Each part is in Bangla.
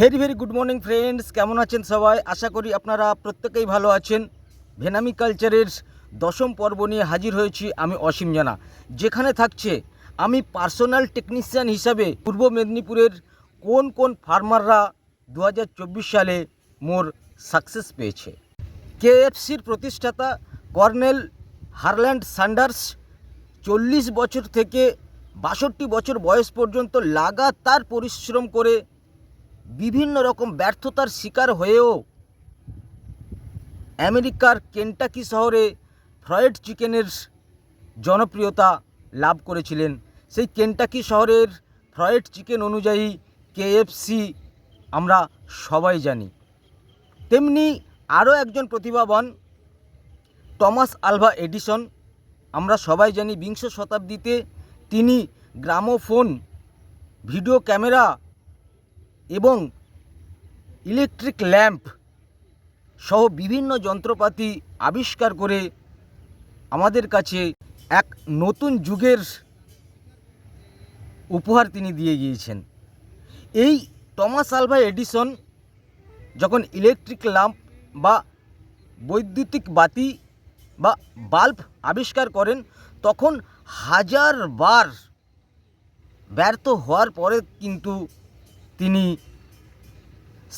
Very very good morning friends, কেমন আছেন সবাই? আশা করি আপনারা প্রত্যেকেই ভালো আছেন। ভেনামি কালচারের দশম পর্ব নিয়ে হাজির হয়েছি আমি অসীম জানা। যেখানে থাকছে, আমি পার্সোনাল টেকনিশিয়ান হিসাবে পূর্ব মেদিনীপুরের কোন কোন ফার্মাররা দু হাজার চব্বিশ সালে মোর সাকসেস পেয়েছে। কেএফসির প্রতিষ্ঠাতা কর্নেল হারল্যান্ড সান্ডার্স চল্লিশ বছর থেকে বাষট্টি বছর বয়স পর্যন্ত লাগাতার পরিশ্রম করে বিভিন্ন রকম ব্যর্থতার শিকার হয়েও আমেরিকার কেন্টাকি শহরে ফ্রয়েড চিকেনের জনপ্রিয়তা লাভ করেছিলেন। সেই কেন্টাকি শহরের ফ্রয়েড চিকেন অনুযায়ী কেএফসি আমরা সবাই জানি। তেমনি আরও একজন প্রতিভাবান টমাস আলভা এডিসন আমরা সবাই জানি, বিংশ শতাব্দীতে তিনি গ্রামোফোন, ভিডিও ক্যামেরা এবং ইলেকট্রিক ল্যাম্প সহ বিভিন্ন যন্ত্রপাতি আবিষ্কার করে আমাদের কাছে এক নতুন যুগের উপহার তিনি দিয়ে গিয়েছেন। এই টমাস আলভা এডিসন যখন ইলেকট্রিক ল্যাম্প বা বৈদ্যুতিক বাতি বা বাল্ব আবিষ্কার করেন, তখন হাজারবার ব্যর্থ হওয়ার পরে কিন্তু তিনি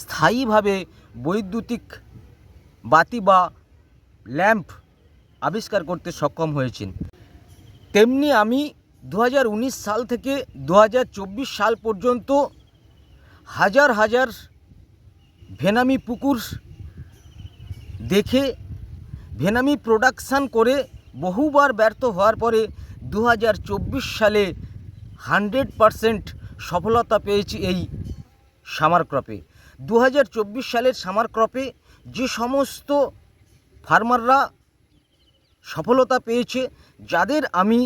স্থায়ীভাবে বৈদ্যুতিক বাতি বা ল্যাম্প আবিষ্কার করতে সক্ষম হয়েছেন। তেমনি আমি দু হাজার উনিশ সাল থেকে দু হাজার চব্বিশ সাল পর্যন্ত হাজার হাজার ভেনামি পুকুর দেখে, ভেনামি প্রোডাকশান করে বহুবার ব্যর্থ হওয়ার পরে দু হাজার চব্বিশ সালে হান্ড্রেড সফলতা পেয়েছি এই সামার ক্রপে। দু হাজার চব্বিশ সালের সামার ক্রপে যে সমস্ত ফার্মাররা সফলতা পেয়েছে, যাদের আমি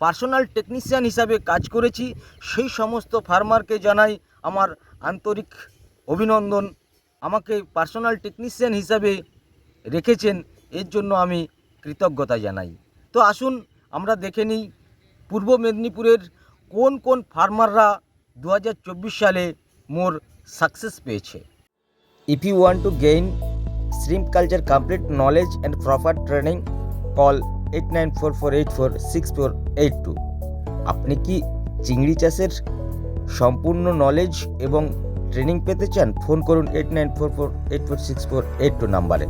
পার্সোনাল টেকনিশিয়ান হিসাবে কাজ করেছি, সেই সমস্ত ফার্মারকে জানাই আমার আন্তরিক অভিনন্দন। আমাকে পার্সোনাল টেকনিশিয়ান হিসাবে রেখেছেন, এর জন্য আমি কৃতজ্ঞতা জানাই। তো আসুন, আমরা দেখে নিই পূর্ব মেদিনীপুরের কোন কোন ফার্মাররা দু হাজার চব্বিশ সালে মোর সাকসেস পেয়েছে। If you want to gain shrimp culture complete knowledge and proper training call eight nine four four eight four six four eight two আপনি কি চিংড়ি চাষের সম্পূর্ণ নলেজ এবং ট্রেনিং পেতে চান? ফোন করুন eight nine four four eight four six four eight two নাম্বারে।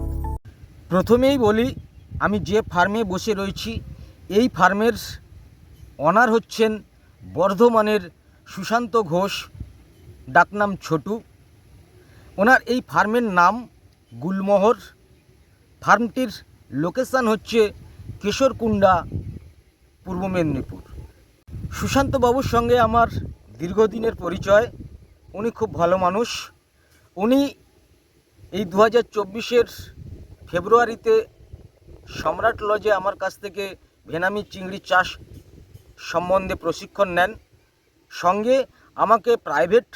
প্রথমেই বলি, আমি যে ফার্মে বসে রয়েছি, এই ফার্মের অনার হচ্ছেন বর্ধমানের সুশান্ত ঘোষ। ডাকনাম ছোটু। ওনার এই ফার্মের নাম গুলমোহর। ফার্মটির লোকেশান হচ্ছে কেশরকুণ্ডা, পূর্ব মেদিনীপুর। সুশান্তবাবুর সঙ্গে আমার দীর্ঘদিনের পরিচয়। উনি খুব ভালো মানুষ। উনি এই দু হাজার ফেব্রুয়ারিতে সম্রাট লজে আমার কাছ থেকে ভেনামি চিংড়ি চাষ সম্বন্ধে প্রশিক্ষণ নেন। সঙ্গে আমাকে প্রাইভেট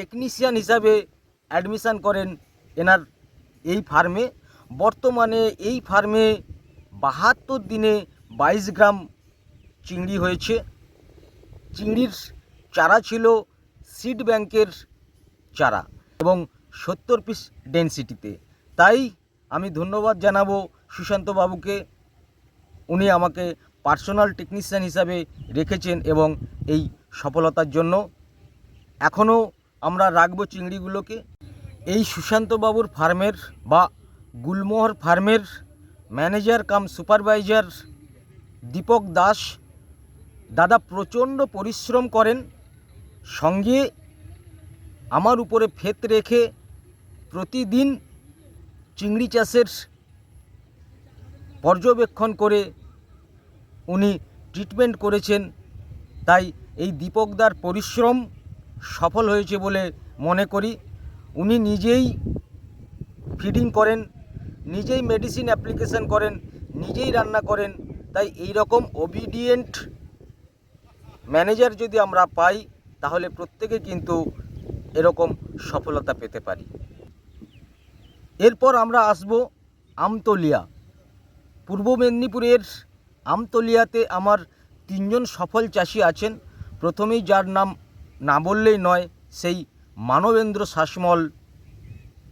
টেকনিশিয়ান হিসাবে অ্যাডমিশান করেন এনার এই ফার্মে বর্তমানে এই ফার্মে বাহাত্তর দিনে বাইশ গ্রাম চিংড়ি হয়েছে। চিংড়ির চারা ছিল সিড ব্যাংকের চারা এবং সত্তর পিস ডেন্সিটিতে তাই আমি ধন্যবাদ জানাব সুশান্ত বাবুকে। উনি আমাকে পার্সোনাল টেকনিশিয়ান হিসাবে রেখেছেন এবং এই সফলতার জন্য। এখনও আমরা রাখব চিংড়িগুলোকে। এই সুশান্তবাবুর ফার্মের বা গুলমোহর ফার্মের manager cum supervisor Deepak Das, দাদা প্রচণ্ড পরিশ্রম করেন, সঙ্গে আমার উপরে ফেত রেখে প্রতিদিন চিংড়ি চাষের পর্যবেক্ষণ করে উনি ট্রিটমেন্ট করেছেন। তাই এই দীপকদার পরিশ্রম সফল হয়েছে বলে মনে করি। উনি নিজেই ফিডিং করেন, নিজেই মেডিসিন অ্যাপ্লিকেশন করেন, নিজেই রান্না করেন। তাই এই রকম ওবিডিয়েন্ট ম্যানেজার যদি আমরা পাই, তাহলে প্রত্যেকে কিন্তু এরকম সফলতা পেতে পারি। এরপর আমরা আসব আমতলিয়া। পূর্ব মেদিনীপুরের আমতলিয়াতে আমার তিনজন সফল চাষি আছেন। প্রথমেই যার নাম না বললেই নয়, সেই মানবেন্দ্র শাসমল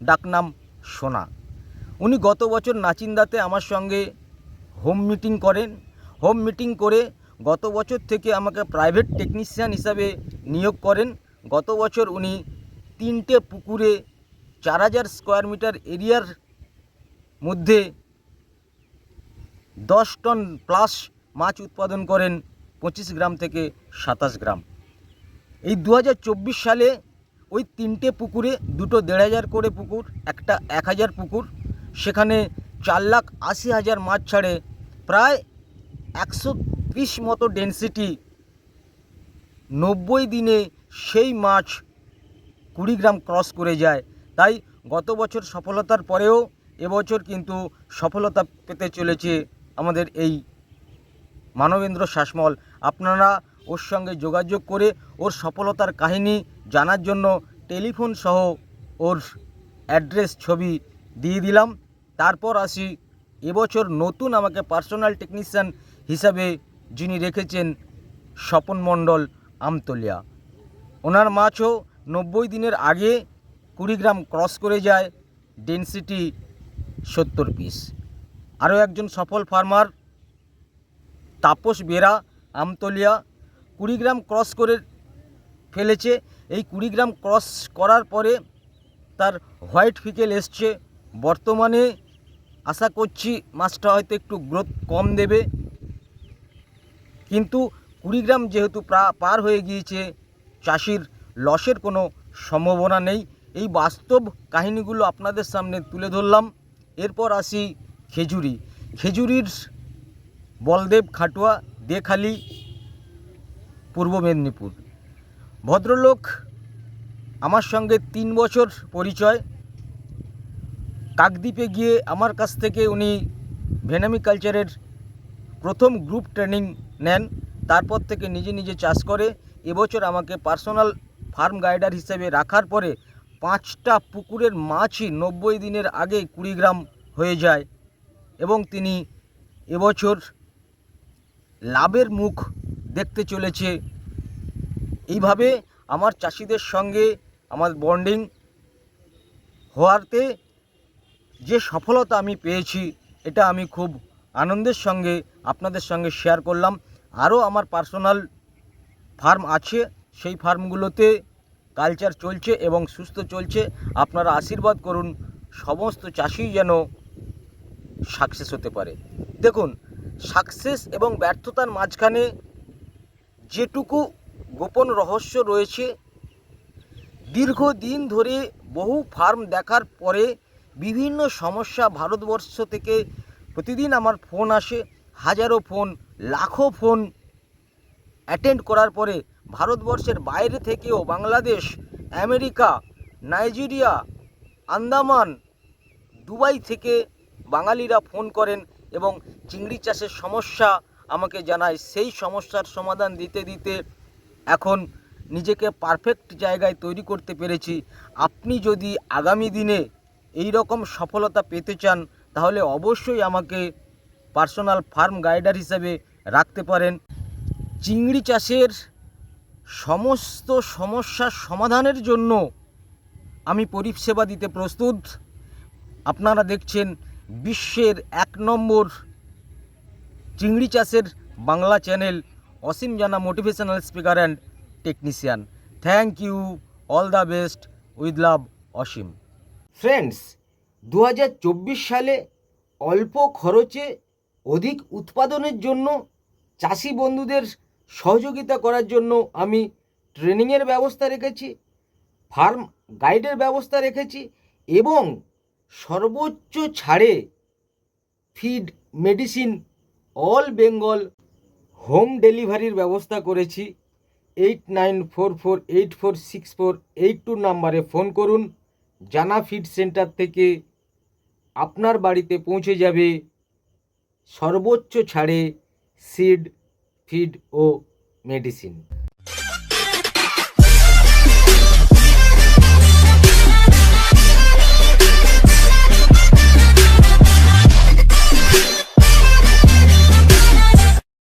ডাকনাম সোনা। উনি গত বছর নাচিন্দাতে আমার সঙ্গে হোম মিটিং করেন। হোম মিটিং করে গত বছর থেকে আমাকে প্রাইভেট টেকনিশিয়ান হিসাবে নিয়োগ করেন। গত বছর উনি তিনটে পুকুরে চার হাজার স্কোয়ার মিটার এরিয়ার মধ্যে দশ টন প্লাস মাছ উৎপাদন করেন, পঁচিশ গ্রাম থেকে সাতাশ গ্রাম। এই দু হাজার চব্বিশ সালে ওই তিনটে পুকুরে দুটো দেড় হাজার করে পুকুর, একটা এক হাজার পুকুর। সেখানে চার লাখ আশি হাজার মাছ ছাড়ে। প্রায় একশো ত্রিশ মতো ডেন্সিটি নব্বই দিনে সেই মাছ কুড়ি গ্রাম ক্রস করে যায়। তাই গত বছর সফলতার পরেও এবছর কিন্তু সফলতা পেতে চলেছে আমাদের এই মানবেন্দ্র শাসমল আপনারা ওর সঙ্গে যোগাযোগ করে ওর সফলতার কাহিনী জানার জন্য টেলিফোন সহ ওর অ্যাড্রেস ছবি দিয়ে দিলাম। তারপর আসি, এবছর নতুন আমাকে পার্সোনাল টেকনিশিয়ান হিসাবে যিনি রেখেছেন স্বপন মণ্ডল আমতলিয়া। ওনার মাছও নব্বই দিনের আগে কুড়ি গ্রাম ক্রস করে যায় ডেন্সিটি সত্তর পিস। আরও একজন সফল ফার্মার, তাপস বেরা, আমতলিয়া কুড়ি গ্রাম ক্রস করে ফেলেছে। এই কুড়ি গ্রাম ক্রস করার পরে তার হোয়াইট ফিকেল এসছে। বর্তমানে আশা করছি মাছটা হয়তো একটু গ্রোথ কম দেবে। কিন্তু কুড়ি গ্রাম যেহেতু পার হয়ে গিয়েছে, চাষির লসের কোনো সম্ভাবনা নেই। এই বাস্তব কাহিনীগুলো আপনাদের সামনে তুলে ধরলাম। এরপর আসি খেজুরি। খেজুরির বলদেব খাটুয়া, দেখালি পূর্ব মেদিনীপুর। ভদ্রলোক আমার সঙ্গে তিন বছর পরিচয়। কাকদ্বীপে গিয়ে আমার কাছ থেকে উনি ভেনামি কালচারের প্রথম গ্রুপ ট্রেনিং নেন। তারপর থেকে নিজে নিজে চাষ করে। এবছর আমাকে পার্সোনাল ফার্ম গাইডার হিসেবে রাখার পরে পাঁচটা পুকুরের মাছই নব্বই দিনের আগে কুড়ি গ্রাম হয়ে যায় এবং তিনি এবছর লাভের মুখ দেখতে চলেছে। এইভাবে আমার চাষিদের সঙ্গে আমার বন্ডিং হওয়াতে যে সফলতা আমি পেয়েছি, এটা আমি খুব আনন্দের সঙ্গে আপনাদের সঙ্গে শেয়ার করলাম। আরও আমার পার্সোনাল ফার্ম আছে, সেই ফার্মগুলোতে কালচার চলছে এবং সুস্থ চলছে। আপনারা আশীর্বাদ করুন, সমস্ত চাষি যেন সাকসেস হতে পারে। দেখুন সাকসেস এবং ব্যর্থতার মাঝখানে যেটুকু গোপন রহস্য রয়েছে, দীর্ঘদিন ধরে বহু ফার্ম দেখার পরে বিভিন্ন সমস্যা ভারতবর্ষ থেকে প্রতিদিন আমার ফোন আসে, হাজারো ফোন, লাখো ফোন অ্যাটেন্ড করার পরে ভারতবর্ষের বাইরে থেকেও Bangladesh, America, Nigeria, Andaman, Dubai থেকে বাঙালিরা ফোন করেন এবং চিংড়ি চাষের সমস্যা আমাকে জানায়, সেই সমস্যার সমাধান দিতে দিতে এখন নিজেকে পারফেক্ট জায়গায় তৈরি করতে পেরেছি। আপনি যদি আগামী দিনে এই রকম সফলতা পেতে চান, তাহলে অবশ্যই আমাকে পার্সোনাল ফার্ম গাইডার হিসেবে রাখতে পারেন। চিংড়ি চাষের সমস্ত সমস্যার সমাধানের জন্য আমি পরিষেবা দিতে প্রস্তুত। আপনারা দেখছেন বিশ্বের এক নম্বর চিংড়ি চাষের Bangla channel Asim Jana motivational speaker and technician. Thank you all the best with love Asim. Friends দু হাজার চব্বিশ সালে অল্প খরচে অধিক উৎপাদনের জন্য চাষি বন্ধুদের সহযোগিতা করার জন্য আমি ট্রেনিংয়ের ব্যবস্থা রেখেছি, ফার্ম গাইডের ব্যবস্থা রেখেছি এবং সর্বোচ্চ ছাড়ে feed medicine all Bengal home ডেলিভারির ব্যবস্থা করেছি। Eight nine four four eight four six four eight two নাম্বারে ফোন করুন। জানা ফিড সেন্টার থেকে আপনার বাড়িতে পৌঁছে যাবে। সর্বোচ্চ ছাড়ে সিড, ফিড ও মেডিসিন।